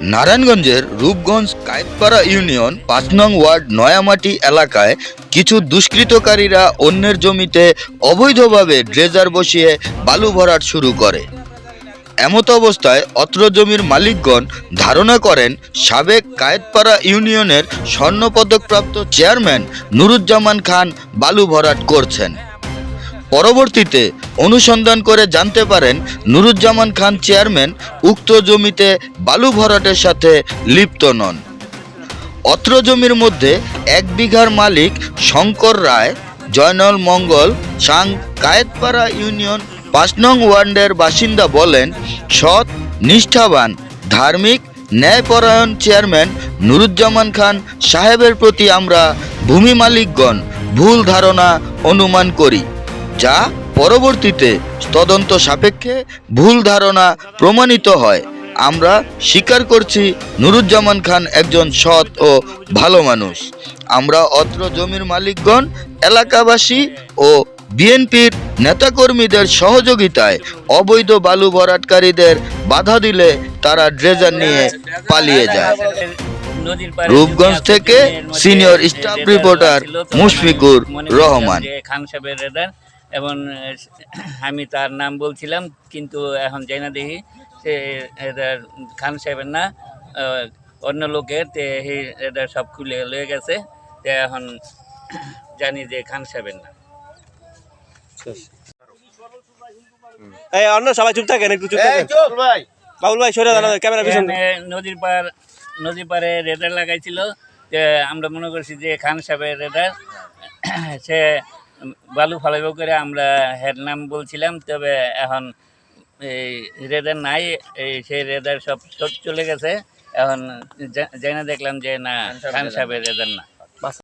নারায়ণগঞ্জের রূপগঞ্জ কায়েতপাড়া ইউনিয়ন পাঁচ নং ওয়ার্ড নয়ামাটি এলাকায় কিছু দুষ্কৃতকারীরা অন্যের জমিতে অবৈধভাবে ড্রেজার বসিয়ে বালু ভরাট শুরু করে। এমত অবস্থায় অত্র জমির মালিকগণ ধারণা করেন, সাবেক কায়েতপাড়া ইউনিয়নের স্বর্ণপদকপ্রাপ্ত চেয়ারম্যান নুরুজ্জামান খান বালু ভরাট করছেন। পরবর্তীতে অনুসন্ধান করে জানতে পারেন নুরুজ্জামান খান চেয়ারম্যান উক্ত জমিতে বালু ভরাটের সাথে লিপ্ত নন। অত্র জমির মধ্যে এক বিঘার মালিক শঙ্কর রায়, জয়নল মঙ্গল, সাং কায়েতপাড়া ইউনিয়ন, পাঁচ নং ওয়ার্ডের বাসিন্দা বলেন, সৎ, নিষ্ঠাবান, ধার্মিক, ন্যায়পরায়ণ চেয়ারম্যান নুরুজ্জামান খান সাহেবের প্রতি আমরা ভূমি মালিকগণ ভুল ধারণা অনুমান করি। যা পরবর্তীতে তদন্ত সাপেক্ষে ভুল ধারণা প্রমাণিত হয়। আমরা স্বীকার করছি নুরুজ্জামান খান একজন সৎ ও ভালো মানুষ। আমরা অত্র জমির মালিকগণ, এলাকাবাসী ও বিএনপির নেতাকর্মীদের সহযোগিতায় অবৈধ বালু ভরাটকারীদের বাধা দিলে তারা ড্রেজার নিয়ে পালিয়ে যায়। রূপগঞ্জ থেকে সিনিয়র স্টাফ তখন মুশফিকুর রহমান। খান সাহেবের এবং আমি তার নাম বলছিলাম কিন্তু এখন যাই না দেখি। সে খান সাহেবের না অন্য লোকের তে রেদার সব খুলে লয়ে গেছে। তে এখন জানি যে খান সাহেবের না এই অন্য সবাই চুপ থাকেন একটু চুপ থাকেন। বাবুল ভাই সরে দাঁড়ান ক্যামেরা পিছন নদীর পার নদীর পাড়ে রেডার লাগাইছিল। যে আমরা মনে করছি যে খান সাহেবের রেডার সে বালু ফালাইব করে আমরা হের নাম বলছিলাম তবে এখন এই রেদার নাই এই সেই রেদার সব চলে গেছে। এখন জেনে দেখলাম যে না খান সাহেবের রেদার না।